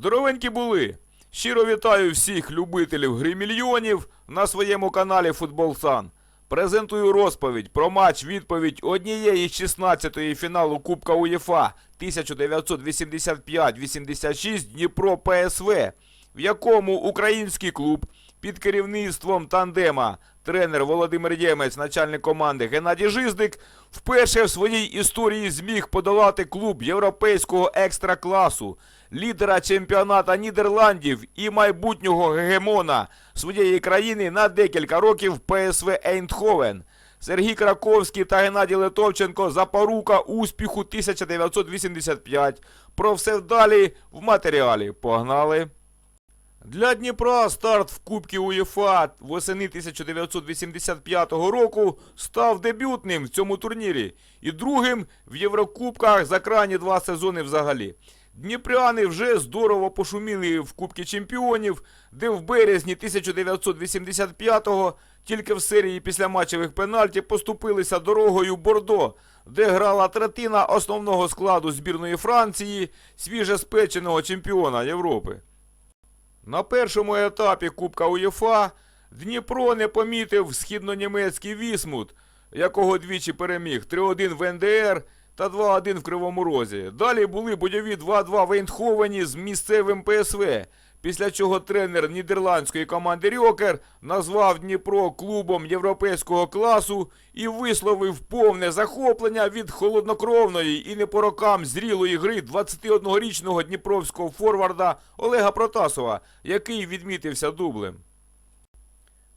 Здоровенькі були! Щиро вітаю всіх любителів гри мільйонів на своєму каналі Футбол Сан. Презентую розповідь про матч відповідь однієї з 16-ї фіналу Кубка УЄФА 1985-86 Дніпро ПСВ, в якому український клуб під керівництвом тандема тренер Володимир Ємець, начальник команди Геннадій Жиздик, вперше в своїй історії зміг подолати клуб європейського екстракласу, лідера чемпіоната Нідерландів і майбутнього гегемона своєї країни на декілька років ПСВ Ейндховен. Сергій Краковський та Геннадій Литовченко запорука успіху 1985. Про все далі в матеріалі. Погнали! Для Дніпра старт в Кубці УЄФА восени 1985 року став дебютним в цьому турнірі і другим в Єврокубках за крайні два сезони взагалі. Дніпряни вже здорово пошуміли в Кубці Чемпіонів, де в березні 1985-го тільки в серії після матчевих пенальті поступилися дорогою Бордо, де грала третина основного складу збірної Франції, свіжеспеченого чемпіона Європи. На першому етапі Кубка УЄФА Дніпро не помітив східнонімецький Вісмут, якого двічі переміг 3-1 в НДР та 2-1 в Кривому Розі. Далі були бойові 2-2 в Ейндховені з місцевим ПСВ, після чого тренер нідерландської команди Рьокер назвав Дніпро клубом європейського класу і висловив повне захоплення від холоднокровної і не по рокам зрілої гри 21-річного дніпровського форварда Олега Протасова, який відмітився дублем.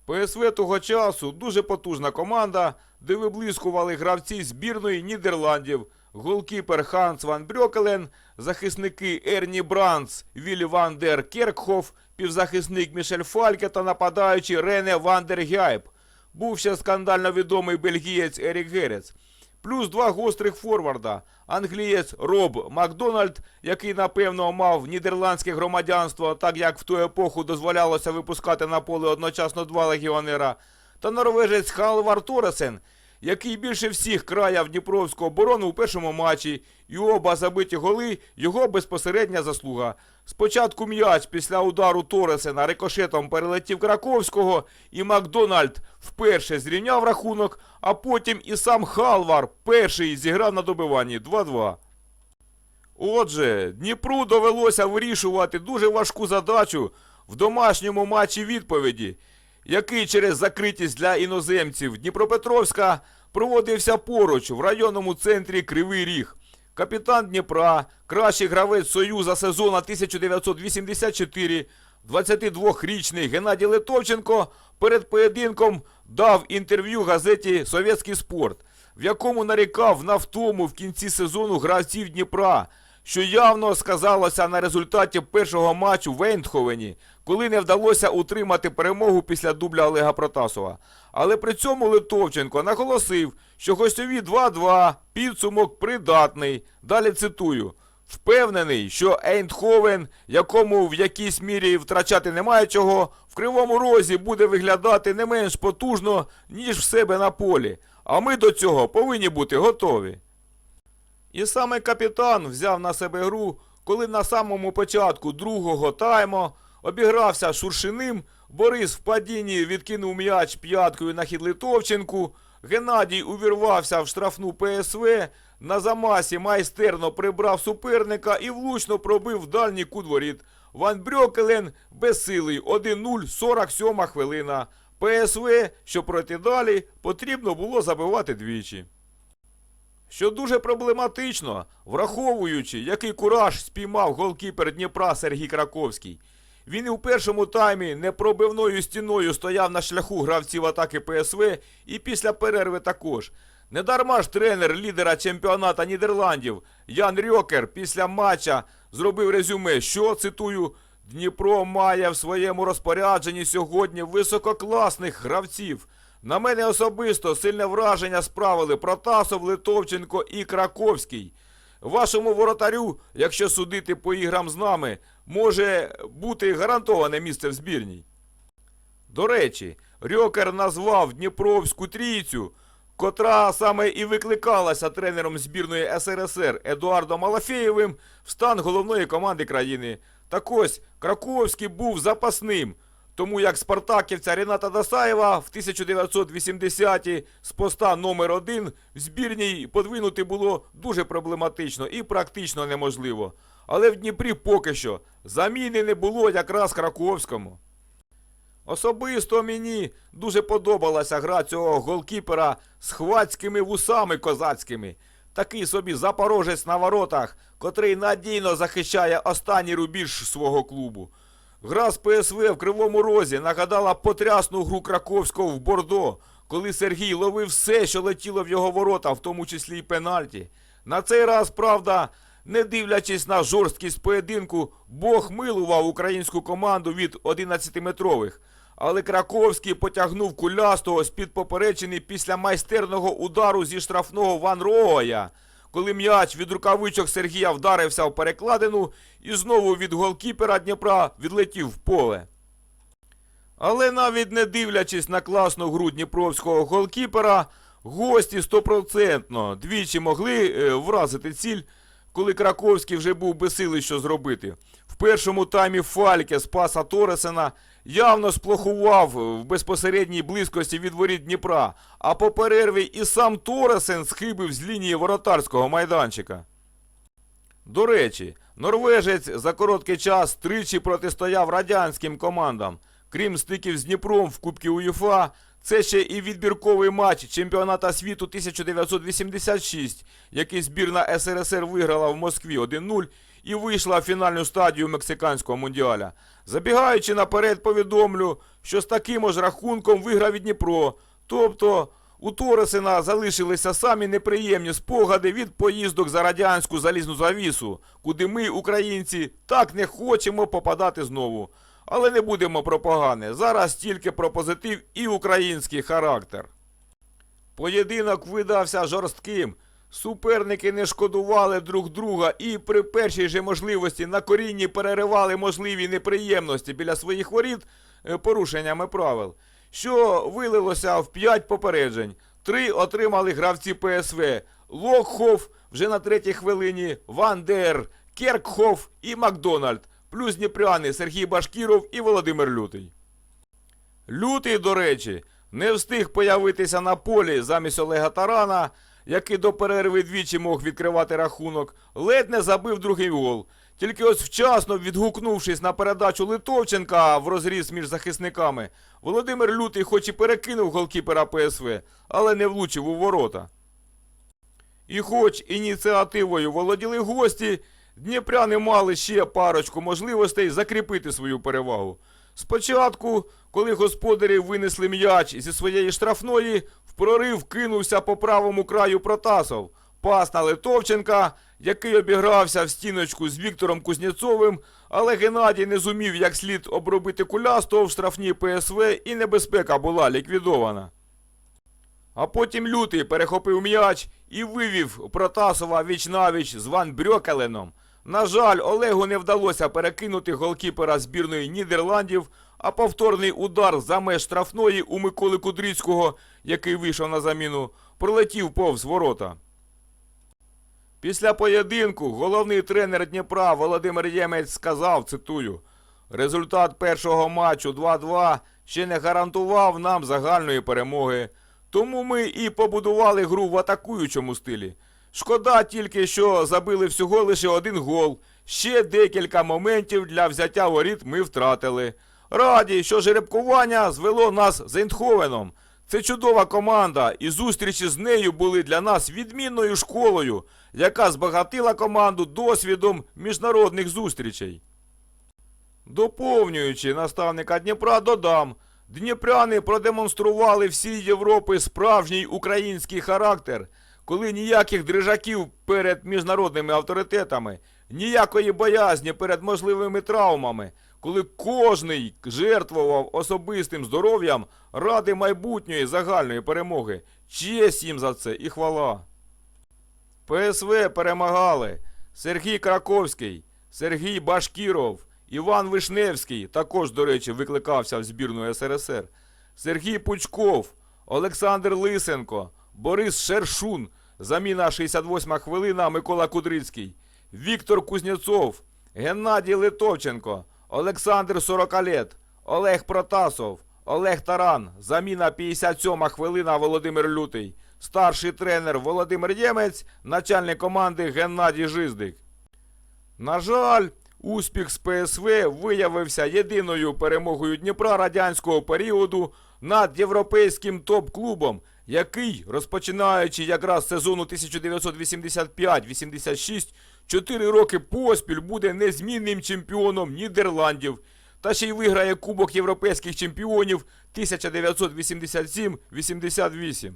ПСВ того часу дуже потужна команда, де виблискували гравці збірної Нідерландів, голкіпер Ханс Ван Брьокелен, захисники Ерні Бранц, Віль Ван дер Керкхоф, півзахисник Мішель Фальке та нападаючий Рене Ван дер Гяйб. Був ще скандально відомий бельгієць Ерік Герец. Плюс два гострих форварда. Англієць Роб Макдональд, який напевно мав нідерландське громадянство, так як в ту епоху дозволялося випускати на поле одночасно два легіонера, та норвежець Халвар Торесен, який більше всіх краяв Дніпровську оборону у першому матчі, і оба забиті голи його безпосередня заслуга. Спочатку м'яч після удару Торесена рикошетом перелетів Краковського, і Макдональд вперше зрівняв рахунок, а потім і сам Халвар перший зіграв на добиванні 2-2. Отже, Дніпру довелося вирішувати дуже важку задачу в домашньому матчі відповіді, який через закритість для іноземців Дніпропетровська проводився поруч в районному центрі Кривий Ріг. Капітан Дніпра, кращий гравець Союза сезону 1984, 22-річний Геннадій Литовченко перед поєдинком дав інтерв'ю газеті Совєтський спорт, в якому нарікав на втому в кінці сезону гравців Дніпра, що явно сказалося на результаті першого матчу в Ейндховені, коли не вдалося утримати перемогу після дубля Олега Протасова. Але при цьому Литовченко наголосив, що гостьові 2-2 підсумок придатний. Далі цитую. Впевнений, що Ейндховен, якому в якійсь мірі втрачати немає чого, в кривому розі буде виглядати не менш потужно, ніж в себе на полі. А ми до цього повинні бути готові. І саме капітан взяв на себе гру, коли на самому початку другого тайму обігрався Шуршиним, Борис в падінні відкинув м'яч п'яткою на хід Литовченку, Геннадій увірвався в штрафну ПСВ, на замасі майстерно прибрав суперника і влучно пробив в дальній кут воріт. Ван Брьокелен безсилий 1-0, 47 хвилина. ПСВ, що пройти далі, потрібно було забивати двічі. Що дуже проблематично, враховуючи, який кураж спіймав голкіпер Дніпра Сергій Краковський. Він і у першому таймі непробивною стіною стояв на шляху гравців атаки ПСВ і після перерви також. Недарма ж тренер лідера чемпіоната Нідерландів Ян Рьокер після матча зробив резюме, що, цитую, Дніпро має в своєму розпорядженні сьогодні висококласних гравців. На мене особисто сильне враження справили Протасов, Литовченко і Краковський. Вашому воротарю, якщо судити по іграм з нами, може бути гарантоване місце в збірній. До речі, Рьокер назвав Дніпровську трійцю котра саме і викликалася тренером збірної СРСР Едуардом Малафєєвим в стан головної команди країни. Так ось, Краковський був запасним, тому як спартаківця Рената Досаєва в 1980-ті з поста номер 1 в збірній подвинути було дуже проблематично і практично неможливо. Але в Дніпрі поки що заміни не було якраз Краковському. Особисто мені дуже подобалася гра цього голкіпера з хвацькими вусами козацькими. Такий собі запорожець на воротах, котрий надійно захищає останній рубіж свого клубу. Гра з ПСВ в Кривому Розі нагадала потрясну гру Краковського в Бордо, коли Сергій ловив все, що летіло в його ворота, в тому числі й пенальті. На цей раз, правда, не дивлячись на жорсткість поєдинку, Бог милував українську команду від 11-метрових. Але Краковський потягнув кулястого з-під поперечини після майстерного удару зі штрафного Ван Роя, коли м'яч від рукавичок Сергія вдарився в перекладину і знову від голкіпера Дніпра відлетів в поле. Але навіть не дивлячись на класну гру дніпровського голкіпера, гості стопроцентно двічі могли е, вразити ціль, коли Краковський вже був безсилий що зробити. В першому таймі Фальке з паса Торесена явно сплохував в безпосередній близькості від воріт Дніпра, а по перерві і сам Торесен схибив з лінії воротарського майданчика. До речі, норвежець за короткий час тричі протистояв радянським командам. Крім стиків з Дніпром в Кубці УЄФА, це ще і відбірковий матч чемпіоната світу 1986, який збірна СРСР виграла в Москві 1-0 і вийшла в фінальну стадію мексиканського мундіаля. Забігаючи наперед, повідомлю, що з таким ж рахунком виграв і Дніпро. Тобто у Торесена залишилися самі неприємні спогади від поїздок за радянську залізну завісу, куди ми, українці, так не хочемо попадати знову. Але не будемо про погане. Зараз тільки про позитив і український характер. Поєдинок видався жорстким. Суперники не шкодували друг друга і при першій же можливості на корінні переривали можливі неприємності біля своїх воріт е, порушеннями правил, що вилилося в 5 попереджень. Три отримали гравці ПСВ Локхоф вже на третій хвилині, Ван Дер, Керкхоф і Макдональд, плюс дніпряни Сергій Башкіров і Володимир Лютий. Лютий, до речі, не встиг появитися на полі замість Олега Тарана, який до перерви двічі мог відкривати рахунок, ледь не забив другий гол. Тільки ось вчасно відгукнувшись на передачу Литовченка в розріз між захисниками, Володимир Лютий хоч і перекинув голкіпера ПСВ, але не влучив у ворота. І хоч ініціативою володіли гості, дніпряни мали ще парочку можливостей закріпити свою перевагу. Спочатку, коли господарі винесли м'яч зі своєї штрафної, в прорив кинувся по правому краю Протасов. Пас на Литовченка, який обігрався в стіночку з Віктором Кузнєцовим, але Геннадій не зумів як слід обробити кулястого в штрафній ПСВ і небезпека була ліквідована. А потім лютий перехопив м'яч і вивів Протасова віч-навіч з Ван Брьокеленом. На жаль, Олегу не вдалося перекинути голкіпера збірної Нідерландів, а повторний удар за меж штрафної у Миколи Кудрицького, який вийшов на заміну, пролетів повз ворота. Після поєдинку головний тренер Дніпра Володимир Ємець сказав, цитую, результат першого матчу 2-2 ще не гарантував нам загальної перемоги. Тому ми і побудували гру в атакуючому стилі. Шкода тільки, що забили всього лише один гол. Ще декілька моментів для взяття воріт ми втратили. Раді, що жеребкування звело нас з Ейндховеном. Це чудова команда, і зустрічі з нею були для нас відмінною школою, яка збагатила команду досвідом міжнародних зустрічей. Доповнюючи наставника Дніпра, додам, дніпряни продемонстрували всій Європі справжній український характер, коли ніяких дрижаків перед міжнародними авторитетами, ніякої боязні перед можливими травмами, коли кожний жертвував особистим здоров'ям ради майбутньої загальної перемоги. Честь їм за це і хвала. ПСВ перемагали Сергій Краковський, Сергій Башкіров, Іван Вишневський, також, до речі, викликався в збірну СРСР, Сергій Пучков, Олександр Лисенко, Борис Шершун. Заміна 68 хвилина Микола Кудрицький. Віктор Кузнєцов. Геннадій Литовченко. Олександр Сорокалет. Олег Протасов. Олег Таран. Заміна 57 хвилина Володимир Лютий. Старший тренер Володимир Ємець. Начальник команди Геннадій Жиздик. На жаль, успіх з ПСВ виявився єдиною перемогою Дніпра радянського періоду над європейським топ-клубом, який, розпочинаючи якраз сезону 1985-86, 4 роки поспіль буде незмінним чемпіоном Нідерландів та ще й виграє Кубок європейських чемпіонів 1987-88.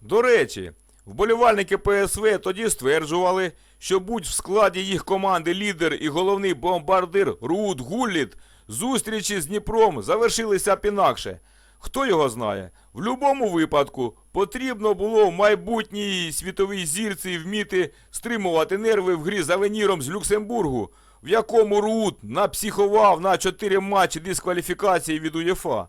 До речі, вболівальники ПСВ тоді стверджували, що будь в складі їх команди лідер і головний бомбардир Руд Гулліт, зустрічі з Дніпром завершилися б інакше. Хто його знає? В будь-якому випадку потрібно було в майбутній світовій зірці вміти стримувати нерви в грі за Веніром з Люксембургу, в якому Руд напсіхував на 4 матчі дискваліфікації від УЄФА.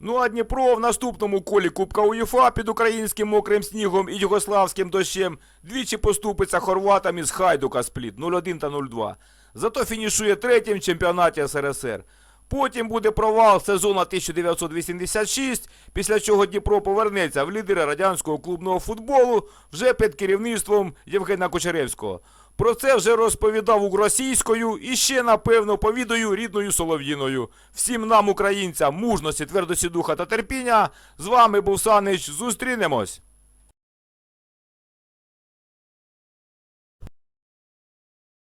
Ну а Дніпро в наступному колі Кубка УЄФА під українським мокрим снігом і югославським дощем двічі поступиться хорватам із Хайдука Спліт 0-1 та 0-2. Зато фінішує третім в чемпіонаті СРСР. Потім буде провал сезону 1986, після чого Дніпро повернеться в лідери радянського клубного футболу вже під керівництвом Євгена Кучеревського. Про це вже розповідав російською і ще, напевно, повідаю рідною солов'їною. Всім нам, українцям, мужності, твердості духа та терпіння. З вами був Санич. Зустрінемось!